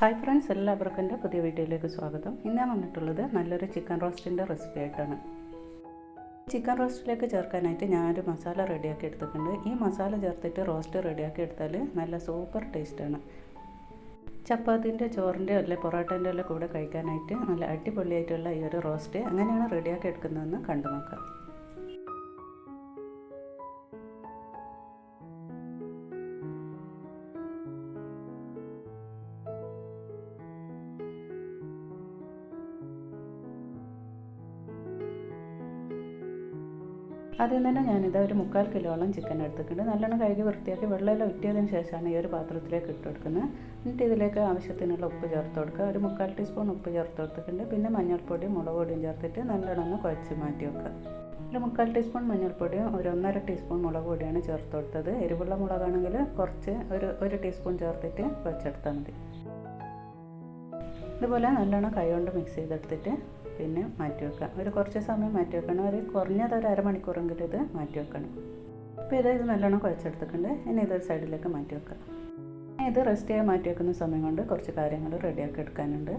Hi friends എല്ലാവർക്കും എന്റെ പുതിയ വീഡിയോയിലേക്ക് സ്വാഗതം. ഇന്ന് ഞാൻ വന്നിട്ടുള്ളത് നല്ലൊരു ചിക്കൻ റോസ്റ്റിന്റെ റെസിപ്പി ആയിട്ടാണ്. ചിക്കൻ റോസ്റ്റിലേക്ക് ചേർക്കാനായിട്ട് ഞാനൊരു മസാല റെഡിയാക്കി എടുത്തിട്ടുണ്ട്. ഈ മസാല ചേർത്തിട്ട് റോസ്റ്റ് റെഡിയാക്കി എടുത്താൽ നല്ല സൂപ്പർ ടേസ്റ്റാണ്. ചപ്പാത്തിന്റെ ചോറിന്റെ അല്ലെ പൊറോട്ടേന്റെ അല്ലെങ്കിൽ കൂടെ കഴിക്കാനായിട്ട് നല്ല അടിപൊളിയായിട്ടുള്ള ഈ ഒരു റോസ്റ്റ് എങ്ങനെയാണ് റെഡിയാക്കി എടുക്കുന്നതെന്ന് കണ്ടു നോക്കാം. ആദ്യം തന്നെ ഞാനിത് ഒരു മുക്കാൽ കിലോളം ചിക്കൻ എടുത്തിട്ടുണ്ട്. നല്ലോണം കഴുകി വൃത്തിയാക്കി വെള്ളമെല്ലാം ഉറ്റിയതിന് ശേഷമാണ് ഈ ഒരു പാത്രത്തിലേക്ക് ഇട്ട് കൊടുക്കുന്നത്. എന്നിട്ട് ഇതിലേക്ക് ആവശ്യത്തിനുള്ള ഉപ്പ് ചേർത്ത് കൊടുക്കുക. ഒരു മുക്കാൽ ടീസ്പൂൺ ഉപ്പ് ചേർത്ത് കൊടുത്തിട്ടുണ്ട്. പിന്നെ മഞ്ഞൾപ്പൊടിയും മുളക് പൊടിയും ചേർത്തിട്ട് നല്ലോണം ഒന്ന് കുഴച്ച് മാറ്റി വെക്കുക. ഒരു മുക്കാൽ ടീസ്പൂൺ മഞ്ഞൾപ്പൊടിയും ഒരു ഒന്നര ടീസ്പൂൺ മുളക് പൊടിയാണ് ചേർത്ത് കൊടുത്തത്. എരിവുള്ള മുളകാണെങ്കിൽ കുറച്ച് ഒരു ഒരു ടീസ്പൂൺ ചേർത്തിട്ട് കുഴച്ചെടുത്താൽ മതി. ഇതുപോലെ നല്ലോണം കൈ കൊണ്ട് മിക്സ് ചെയ്തെടുത്തിട്ട് പിന്നെ മാറ്റി വെക്കുക ഒരു കുറച്ച് സമയം മാറ്റി വെക്കണം. ഒരു കുറഞ്ഞത് ഒരു അരമണിക്കൂറെങ്കിലും ഇത് മാറ്റി വെക്കണം. അപ്പോൾ ഇത് ഇത് നല്ലോണം കുഴച്ചെടുത്തിട്ടുണ്ട്. ഇനി ഇതൊരു സൈഡിലേക്ക് മാറ്റി വെക്കാം. ഇത് റെസ്റ്റ് ചെയ്യാൻ മാറ്റി വെക്കുന്ന സമയം കൊണ്ട് കുറച്ച് കാര്യങ്ങൾ റെഡിയാക്കി എടുക്കാനുണ്ട്.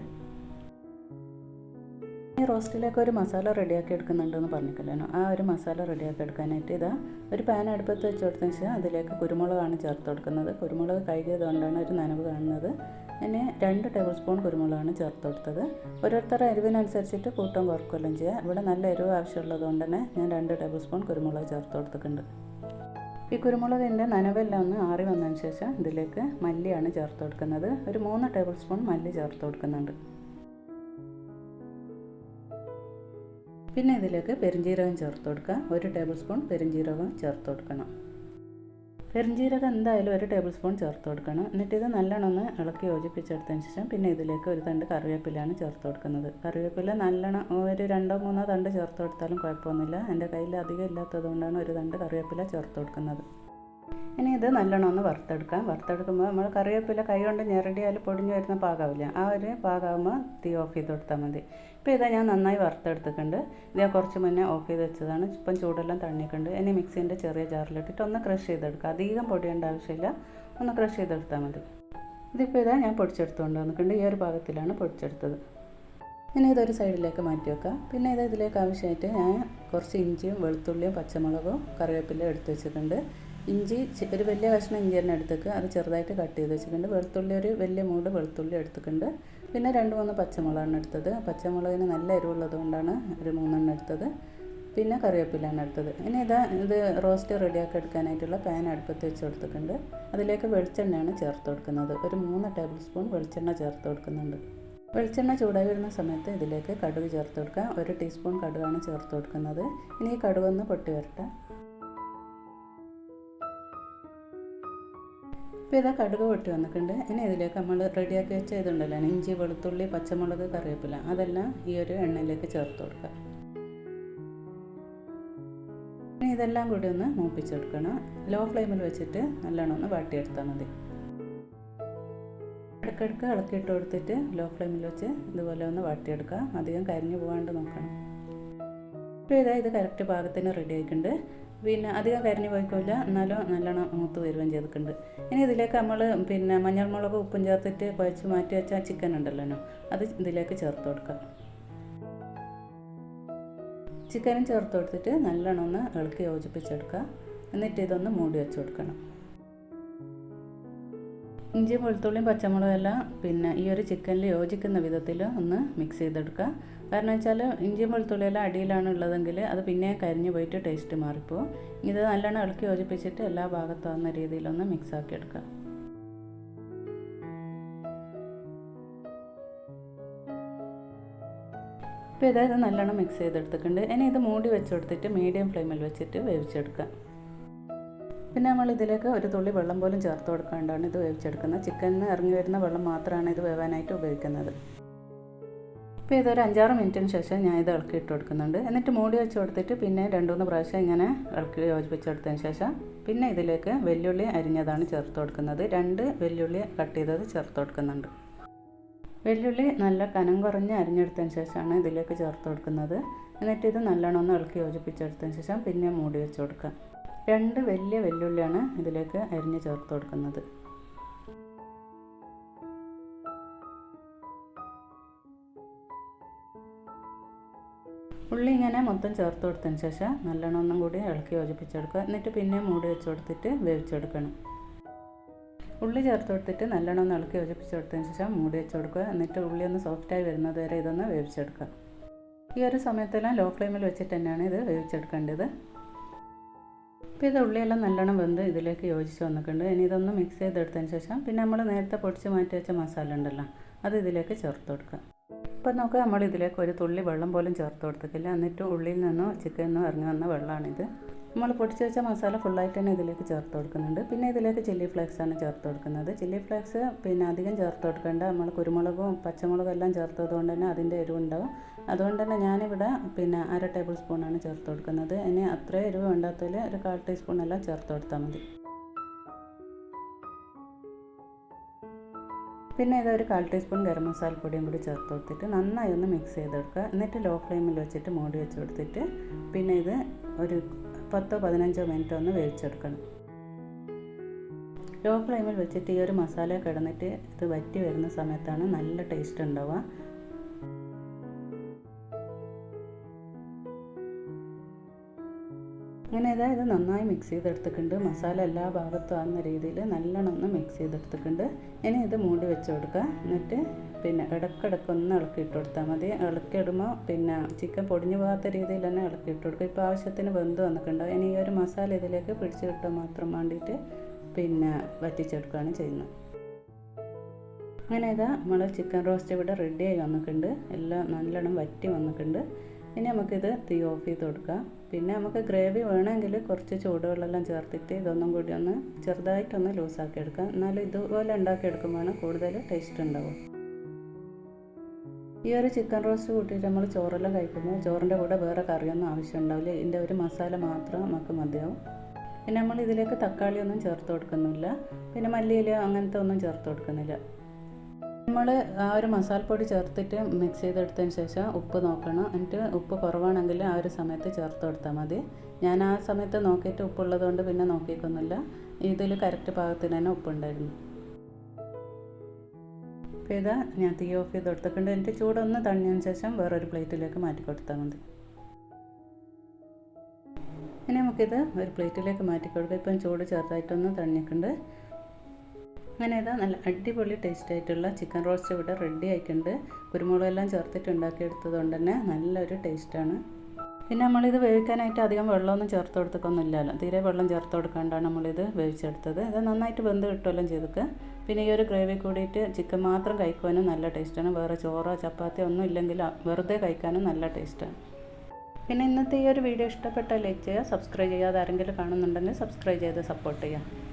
റോസ്റ്റിലേക്ക് ഒരു മസാല റെഡിയാക്കി എടുക്കുന്നുണ്ടെന്ന് പറഞ്ഞിട്ടില്ലല്ലോ ആ ഒരു മസാല റെഡിയാക്കി എടുക്കാനായിട്ട് ഇതാ ഒരു പാൻ അടുപ്പത്ത് വെച്ച് കൊടുത്തതിന് ശേഷം അതിലേക്ക് കുരുമുളകാണ് ചേർത്ത് കൊടുക്കുന്നത്. കുരുമുളക് കഴുകിയത് കൊണ്ടാണ് ഒരു നനവ് കാണുന്നത്. പിന്നെ രണ്ട് ടേബിൾ സ്പൂൺ കുരുമുളകാണ് ചേർത്ത് കൊടുത്തത്. ഓരോരുത്തരുടെ എരിവിനനുസരിച്ചിട്ട് കൂട്ടം കുറക്കുകയെല്ലാം ചെയ്യുക ഇവിടെ നല്ല എരിവ് ആവശ്യമുള്ളത് കൊണ്ട് തന്നെ ഞാൻ രണ്ട് ടേബിൾ സ്പൂൺ കുരുമുളക് ചേർത്ത് കൊടുത്തിട്ടുണ്ട്. ഈ കുരുമുളകിന്റെ നനവെല്ലാം ഒന്ന് ആറി വന്നതിന് ശേഷം ഇതിലേക്ക് മല്ലിയാണ് ചേർത്ത് കൊടുക്കുന്നത്. ഒരു മൂന്ന് ടേബിൾ സ്പൂൺ മല്ലി ചേർത്ത് കൊടുക്കുന്നുണ്ട്. പിന്നെ ഇതിലേക്ക് പെരിഞ്ജീരകം ചേർത്ത് കൊടുക്കുക. ഒരു ടേബിൾ സ്പൂൺ പെരിഞ്ജീരകം ചേർത്ത് കൊടുക്കണം. പെരിഞ്ജീരകം എന്തായാലും ഒരു ടേബിൾ സ്പൂൺ ചേർത്ത് കൊടുക്കണം. എന്നിട്ട് ഇത് നല്ലോണം ഒന്ന് ഇളക്കി യോജിപ്പിച്ചെടുത്തതിന് ശേഷം പിന്നെ ഇതിലേക്ക് ഒരു തണ്ട് കറിവേപ്പിലാണ് ചേർത്ത് കൊടുക്കുന്നത്. കറിവേപ്പില നല്ലോണം ഒരു രണ്ടോ മൂന്നോ തണ്ട് ചേർത്ത് കൊടുത്താലും കുഴപ്പമൊന്നുമില്ല. എന്റെ കയ്യിൽ അധികം ഇല്ലാത്തത് കൊണ്ടാണ് ഒരു തണ്ട് കറിവേപ്പില ചേർത്ത് കൊടുക്കുന്നത്. ഇനി ഇത് നല്ലോണം ഒന്ന് വറുത്തെടുക്കാം. വറുത്തെടുക്കുമ്പോൾ നമ്മൾ കറിവേപ്പില കൈ കൊണ്ട് ഞെരടിയാൽ പൊടിഞ്ഞു വരുന്ന പാകാവില്ല. ആ ഒരു പാകാവുമ്പോൾ തീ ഓഫ് ചെയ്ത് കൊടുത്താൽ മതി. ഇപ്പോൾ ഇതാ ഞാൻ നന്നായി വറുത്തെടുത്തിട്ടുണ്ട്. ഇത് ഞാൻ കുറച്ച് മുന്നേ ഓഫ് ചെയ്ത് വെച്ചതാണ്. ഇപ്പം ചൂടെല്ലാം തണ്ണിക്കുണ്ട് ഇനി മിക്സിന്റെ ചെറിയ ജാറിലിട്ടിട്ട് ഒന്ന് ക്രഷ് ചെയ്തെടുക്കുക അധികം പൊടിയേണ്ട ആവശ്യമില്ല. ഒന്ന് ക്രഷ് ചെയ്തെടുത്താൽ മതി. ഇതിപ്പോൾ ഇതാ ഞാൻ പൊടിച്ചെടുത്തുകൊണ്ട് വന്നിട്ടുണ്ട്. ഈ ഒരു ഭാഗത്തിലാണ് പൊടിച്ചെടുത്തത്. ഇനി ഇതൊരു സൈഡിലേക്ക് മാറ്റി വെക്കാം. പിന്നെ ഇത് ഇതിലേക്ക് ആവശ്യമായിട്ട് ഞാൻ കുറച്ച് ഇഞ്ചിയും വെളുത്തുള്ളിയും പച്ചമുളകും കറിവേപ്പിലയും എടുത്തു വെച്ചിട്ടുണ്ട്. ഇഞ്ചി ഒരു വലിയ കഷ്ണം ഇഞ്ചി തന്നെ എടുത്തേക്ക്. അത് ചെറുതായിട്ട് കട്ട് ചെയ്ത് വെച്ചിട്ടുണ്ട്. വെളുത്തുള്ളി ഒരു വലിയ മൂട് വെളുത്തുള്ളി എടുത്തിട്ടുണ്ട്. പിന്നെ രണ്ട് മൂന്ന് പച്ചമുളകാണ് എടുത്തത്. പച്ചമുളകിന് നല്ല എരിവുള്ളത് കൊണ്ടാണ് ഒരു മൂന്നെണ്ണം എടുത്തത്. പിന്നെ കറിവേപ്പിലാണ് എടുത്തത്. ഇനി ഇതാ ഇത് റോസ്റ്റ് റെഡിയാക്കി എടുക്കാനായിട്ടുള്ള പാൻ അടുപ്പത്ത് വെച്ച് കൊടുത്തിട്ടുണ്ട്. അതിലേക്ക് വെളിച്ചെണ്ണയാണ് ചേർത്ത് കൊടുക്കുന്നത്. ഒരു മൂന്ന് ടേബിൾ സ്പൂൺ വെളിച്ചെണ്ണ ചേർത്ത് കൊടുക്കുന്നുണ്ട്. വെളിച്ചെണ്ണ ചൂടായി വരുന്ന സമയത്ത് ഇതിലേക്ക് കടുക് ചേർത്ത് കൊടുക്കുക. ഒരു ടീസ്പൂൺ കടുകാണ് ചേർത്ത് കൊടുക്കുന്നത്. ഇനി ഈ കടുകൊന്ന് പൊട്ടി വരട്ടെ. ഇപ്പോൾ ഇതാ കടുക് പൊട്ടി വന്നിട്ടുണ്ട്. ഇനി ഇതിലേക്ക് നമ്മൾ റെഡിയാക്കി വെച്ച ഇതുണ്ടല്ലോ ഇഞ്ചി വെളുത്തുള്ളി പച്ചമുളക് കറിവേപ്പില. അതെല്ലാം ഈ ഒരു എണ്ണയിലേക്ക് ചേർത്ത് കൊടുക്കുക. ഇനി ഇതെല്ലാം കൂടി ഒന്ന് മൂപ്പിച്ചെടുക്കണം ലോ ഫ്ലെയിമിൽ വെച്ചിട്ട് നല്ലോണം ഒന്ന് വാട്ടിയെടുത്താൽ മതി. ഇടയ്ക്കിടയ്ക്ക് ഇളക്കിയിട്ട് കൊടുത്തിട്ട് ലോ ഫ്ലെയിമിൽ വെച്ച് ഇതുപോലെ ഒന്ന് വാട്ടിയെടുക്കുക. അധികം കരിഞ്ഞു പോകാണ്ട് നോക്കണം. ഇപ്പോൾ ഇതാ ഇത് കറക്റ്റ് പാകത്തിന് റെഡി ആയിട്ടുണ്ട്. പിന്നെ അധികം കരിഞ്ഞു പോയിക്കില്ല എന്നാലും നല്ലോണം മൂത്ത് വരുകയും ചെയ്തിട്ടുണ്ട്. ഇനി ഇതിലേക്ക് നമ്മൾ പിന്നെ മഞ്ഞൾമുളക് ഉപ്പും ചേർത്തിട്ട് കുഴച്ച് മാറ്റി വെച്ച ചിക്കൻ ഉണ്ടല്ലോ അത് ഇതിലേക്ക് ചേർത്ത് കൊടുക്കുക ചിക്കനും ചേർത്ത് കൊടുത്തിട്ട് നല്ലോണം ഒന്ന് ഇളക്കി യോജിപ്പിച്ചെടുക്കുക. എന്നിട്ട് ഇതൊന്ന് മൂടി വെച്ച് കൊടുക്കണം. ഇഞ്ചിയും വെളുത്തുള്ളിയും പച്ചമുളകും എല്ലാം പിന്നെ ഈ ഒരു ചിക്കനിൽ യോജിക്കുന്ന വിധത്തിൽ ഒന്ന് മിക്സ് ചെയ്തെടുക്കുക. കാരണം വെച്ചാൽ ഇഞ്ചി വെളുത്തുള്ളിയെല്ലാം അടിയിലാണ് ഉള്ളതെങ്കിൽ അത് പിന്നെ കരിഞ്ഞു പോയിട്ട് ടേസ്റ്റ് മാറിപ്പോവും. ഇത് നല്ലോണം ഇളക്കി യോജിപ്പിച്ചിട്ട് എല്ലാ ഭാഗത്താവുന്ന രീതിയിലൊന്ന് മിക്സ് ആക്കി എടുക്കുക. ഇപ്പോൾ ഇതായത് നല്ലോണം മിക്സ് ചെയ്തെടുത്തിട്ടുണ്ട്. ഇനി ഇത് മൂടി വെച്ച് കൊടുത്തിട്ട് മീഡിയം ഫ്ലെയിമിൽ വെച്ചിട്ട് വേവിച്ചെടുക്കുക. പിന്നെ നമ്മൾ ഇതിലേക്ക് ഒരു തുള്ളി വെള്ളം പോലും ചേർത്ത് കൊടുക്കാണ്ടാണ് ഇത് വേവിച്ചെടുക്കുന്നത് ചിക്കനിൽ ഇറങ്ങി വരുന്ന വെള്ളം മാത്രമാണ് ഇത് വേവാനായിട്ട് ഉപയോഗിക്കുന്നത്. ഇപ്പോൾ ഇതൊരു അഞ്ചാറ് മിനിറ്റിന് ശേഷം ഞാൻ ഇത് ഇളക്കി ഇട്ട് കൊടുക്കുന്നുണ്ട്. എന്നിട്ട് മൂടി വെച്ച് കൊടുത്തിട്ട് പിന്നെ രണ്ട് മൂന്ന് പ്രാവശ്യം ഇങ്ങനെ ഇളക്കി യോജിപ്പിച്ചെടുത്തതിന് ശേഷം പിന്നെ ഇതിലേക്ക് വെല്ലുള്ളി അരിഞ്ഞതാണ് ചേർത്ത് കൊടുക്കുന്നത്. രണ്ട് വെല്ലുള്ളി കട്ട് ചെയ്തത് ചേർത്ത് കൊടുക്കുന്നുണ്ട്. വെല്ലുള്ളി നല്ല കനം കുറഞ്ഞ് അരിഞ്ഞെടുത്തതിന് ശേഷമാണ് ഇതിലേക്ക് ചേർത്ത് കൊടുക്കുന്നത്. എന്നിട്ട് ഇത് നല്ലോണം ഒന്ന് ഇളക്കി യോജിപ്പിച്ചെടുത്തതിന് ശേഷം പിന്നെ മൂടി വെച്ച് കൊടുക്കുക. രണ്ട് വലിയ വെല്ലുള്ളിയാണ് ഇതിലേക്ക് അരിഞ്ഞ് ചേർത്ത് കൊടുക്കുന്നത്. ഉള്ളി ഇങ്ങനെ മൊത്തം ചേർത്ത് കൊടുത്തതിന് ശേഷം നല്ലോണം ഒന്നും കൂടി ഇളക്കി യോജിപ്പിച്ചെടുക്കുക. എന്നിട്ട് പിന്നെ മൂടി വെച്ച് കൊടുത്തിട്ട് വേവിച്ചെടുക്കണം. ഉള്ളി ചേർത്ത് കൊടുത്തിട്ട് നല്ലോണം ഒന്ന് ഇളക്കി യോജിപ്പിച്ച് കൊടുത്തതിന് ശേഷം മൂടി വെച്ച് കൊടുക്കുക. എന്നിട്ട് ഉള്ളി ഒന്ന് സോഫ്റ്റായി വരുന്നത് വരെ ഇതൊന്ന് വേവിച്ചെടുക്കുക. ഈ ഒരു സമയത്തെല്ലാം ലോ ഫ്ലെയിമിൽ വെച്ചിട്ട് തന്നെയാണ് ഇത് വേവിച്ചെടുക്കേണ്ടത്. ഇപ്പോൾ ഇത് ഉള്ളിയെല്ലാം നല്ലോണം വെന്ത് ഇതിലേക്ക് യോജിച്ച് വന്നിട്ടുണ്ട്. ഇനി ഇതൊന്ന് മിക്സ് ചെയ്തെടുത്തതിന് ശേഷം പിന്നെ നമ്മൾ നേരത്തെ പൊടിച്ച് മാറ്റി വെച്ച മസാല ഉണ്ടല്ലോ അത് ഇതിലേക്ക് ചേർത്ത് കൊടുക്കുക. ഇപ്പം നോക്കുക നമ്മൾ ഇതിലേക്ക് ഒരു തുള്ളി വെള്ളം പോലും ചേർത്ത് കൊടുത്തിട്ടില്ല. എന്നിട്ട് ഉള്ളിയിൽ നിന്നോ ചിക്കനിൽ നിന്നോ ഇറങ്ങി വന്ന വെള്ളമാണിത് നമ്മൾ പൊടിച്ച് വെച്ച മസാല ഫുള്ളായിട്ട് തന്നെ ഇതിലേക്ക് ചേർത്ത് കൊടുക്കുന്നുണ്ട്. പിന്നെ ഇതിലേക്ക് ചില്ലി ഫ്ലേക്സ് ആണ് ചേർത്ത് കൊടുക്കുന്നത്. ചില്ലി ഫ്ലേക്സ് പിന്നെ അധികം ചേർത്ത് കൊടുക്കേണ്ട നമ്മൾ കുരുമുളകും പച്ചമുളകും എല്ലാം ചേർത്തത് കൊണ്ട് തന്നെ അതിന്റെ എരിവുണ്ടാവും. അതുകൊണ്ട് തന്നെ ഞാനിവിടെ പിന്നെ അര ടേബിൾ സ്പൂണാണ് ചേർത്ത് കൊടുക്കുന്നത്. ഇനി അത്ര എരിവ് വേണ്ടാത്തതിൽ ഒരു കാൽ ടീസ്പൂൺ എല്ലാം ചേർത്ത് കൊടുത്താൽ മതി. പിന്നെ ഇതൊരു കാൽ ടീസ്പൂൺ ഗരം മസാല പൊടിയും കൂടി ചേർത്ത് കൊടുത്തിട്ട് നന്നായി ഒന്ന് മിക്സ് ചെയ്തെടുക്കുക എന്നിട്ട് ലോ ഫ്ലെയിമിൽ വെച്ചിട്ട് മൂടി വെച്ച് കൊടുത്തിട്ട് പിന്നെ ഇത് ഒരു പത്തോ പതിനഞ്ചോ മിനിറ്റ് ഒന്ന് വേവിച്ചെടുക്കണം. ലോ ഫ്ലെയിമിൽ വെച്ചിട്ട് ഈ ഒരു മസാല കിടന്നിട്ട് ഇത് വറ്റി വരുന്ന സമയത്താണ് നല്ല ടേസ്റ്റ് ഉണ്ടാവുക. അങ്ങനെ അതായത് നന്നായി മിക്സ് ചെയ്തെടുത്തിട്ടുണ്ട്. മസാല എല്ലാ ഭാഗത്തും ആകുന്ന രീതിയിൽ നല്ലോണം മിക്സ് ചെയ്തെടുത്തിട്ടുണ്ട്. ഇനി ഇത് മൂടി വെച്ച് കൊടുക്കുക. എന്നിട്ട് പിന്നെ ഇടക്കിടക്ക് ഒന്ന് ഇളക്കി ഇട്ട് കൊടുത്താൽ മതി. ഇളക്കിയിടുമ്പോൾ പിന്നെ ചിക്കൻ പൊടിഞ്ഞു പോകാത്ത രീതിയിൽ തന്നെ ഇളക്കി ഇട്ട് കൊടുക്കുക. ഇപ്പോൾ ആവശ്യത്തിന് വെന്ത് വന്നിട്ടുണ്ട് ഇനി ഈ ഒരു മസാല ഇതിലേക്ക് പിടിച്ചു കിട്ടാൻ മാത്രം വേണ്ടിയിട്ട് പിന്നെ വറ്റിച്ചെടുക്കുകയാണ് ചെയ്യുന്നത്. അങ്ങനെ ഇതാ നമ്മൾ ചിക്കൻ റോസ്റ്റ് ഇവിടെ റെഡിയായി വന്നിട്ടുണ്ട്. എല്ലാം നല്ലോണം വറ്റി വന്നിട്ടുണ്ട്. ഇനി നമുക്കിത് തീ ഓഫ് ചെയ്ത് കൊടുക്കാം. പിന്നെ നമുക്ക് ഗ്രേവി വേണമെങ്കിൽ കുറച്ച് ചൂടുവെള്ളമെല്ലാം ചേർത്തിട്ട് ഇതൊന്നും കൂടി ഒന്ന് ചെറുതായിട്ടൊന്ന് ലൂസാക്കി എടുക്കാം. എന്നാലും ഇതുപോലെ ഉണ്ടാക്കിയെടുക്കുമ്പോഴാണ് കൂടുതൽ ടേസ്റ്റ് ഉണ്ടാവും ഈ ഒരു ചിക്കൻ റോസ്റ്റ് കൂട്ടിയിട്ട് നമ്മൾ ചോറെല്ലാം കഴിക്കുമ്പോൾ ചോറിന്റെ കൂടെ വേറെ കറിയൊന്നും ആവശ്യം ഉണ്ടാവില്ല. ഇതിന്റെ ഒരു മസാല മാത്രം നമുക്ക് മതിയാവും. പിന്നെ നമ്മൾ ഇതിലേക്ക് തക്കാളിയൊന്നും ചേർത്ത് കൊടുക്കുന്നില്ല. പിന്നെ മല്ലിയില അങ്ങനത്തെ ഒന്നും ചേർത്ത് കൊടുക്കുന്നില്ല. നമ്മൾ ആ ഒരു മസാലപ്പൊടി ചേർത്തിട്ട് മിക്സ് ചെയ്തെടുത്തതിന് ശേഷം ഉപ്പ് നോക്കണം. എന്നിട്ട് ഉപ്പ് കുറവാണെങ്കിൽ ആ ഒരു സമയത്ത് ചേർത്ത് കൊടുത്താൽ മതി. ഞാൻ ആ സമയത്ത് നോക്കിയിട്ട് ഉപ്പുള്ളത് കൊണ്ട് പിന്നെ നോക്കിക്കൊന്നുമില്ല ഇതിൽ കറക്റ്റ് പാകത്തിന് തന്നെ ഉപ്പുണ്ടായിരുന്നു. അപ്പോൾ ഇതാ ഞാൻ തീ ഓഫ് ചെയ്ത് കൊടുത്തിട്ടുണ്ട്. എന്നിട്ട് ചൂടൊന്ന് തണിഞ്ഞതിന് ശേഷം വേറൊരു പ്ലേറ്റിലേക്ക് മാറ്റി കൊടുത്താൽ മതി. ഇനി നമുക്കിത് ഒരു പ്ലേറ്റിലേക്ക് മാറ്റി കൊടുക്കുക ഇപ്പം ചൂട് ചെറുതായിട്ടൊന്ന് തണിഞ്ഞിട്ടുണ്ട് അങ്ങനെ ഇതാ നല്ല അടിപൊളി ടേസ്റ്റ് ആയിട്ടുള്ള ചിക്കൻ റോസ്റ്റ് ഇവിടെ റെഡി ആയിട്ടുണ്ട്. കുരുമുളകെല്ലാം ചേർത്തിട്ട് ഉണ്ടാക്കിയെടുത്തത് കൊണ്ട് തന്നെ നല്ലൊരു ടേസ്റ്റാണ് പിന്നെ നമ്മളിത് വേവിക്കാനായിട്ട് അധികം വെള്ളമൊന്നും ചേർത്ത് കൊടുത്തൊന്നുമില്ലല്ലോ. തീരെ വെള്ളം ചേർത്ത് കൊടുക്കാണ്ടാണ് നമ്മളിത് വേവിച്ചെടുത്തത്. ഇത് നന്നായിട്ട് വെന്ത് കിട്ടുമല്ലോ ചെയ്തൊക്കെ. പിന്നെ ഈ ഒരു ഗ്രേവി കൂടിയിട്ട് ചിക്കൻ മാത്രം കഴിക്കുവാനും നല്ല ടേസ്റ്റാണ് വേറെ ചോറോ ചപ്പാത്തി ഒന്നും ഇല്ലെങ്കിൽ വെറുതെ കഴിക്കാനും നല്ല ടേസ്റ്റാണ് പിന്നെ ഇന്നത്തെ ഈ ഒരു വീഡിയോ ഇഷ്ടപ്പെട്ടാൽ ലൈക്ക് ചെയ്യുക സബ്സ്ക്രൈബ് ചെയ്യാതെ ആരെങ്കിലും കാണുന്നുണ്ടെങ്കിൽ സബ്സ്ക്രൈബ് ചെയ്ത് സപ്പോർട്ട് ചെയ്യുക.